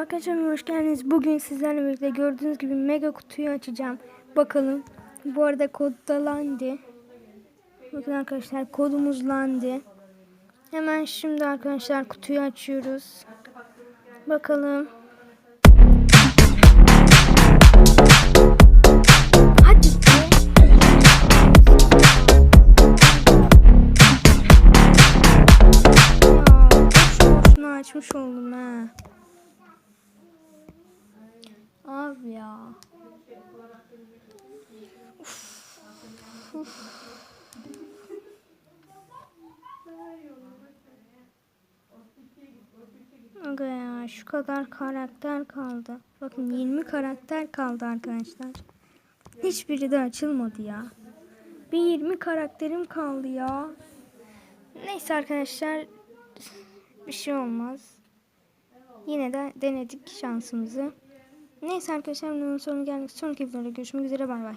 arkadaşlar hoş geldiniz. Bugün sizlerle birlikte gördüğünüz gibi mega kutuyu açacağım. Bakalım. Bu arada kod da Landi. Bakın arkadaşlar kodumuz Landi. Hemen şimdi arkadaşlar kutuyu açıyoruz. Bakalım. Hadi boşuna açmış oldum ha. Abi ya. Uf. Ya şu kadar karakter kaldı. Bakın 20 karakter kaldı arkadaşlar. Hiçbiri de açılmadı ya. Bir 20 karakterim kaldı ya. Neyse arkadaşlar bir şey olmaz. Yine de denedik şansımızı. Neyse arkadaşlar bunun sonu geldik. Sonraki videoda görüşmek üzere bay bay.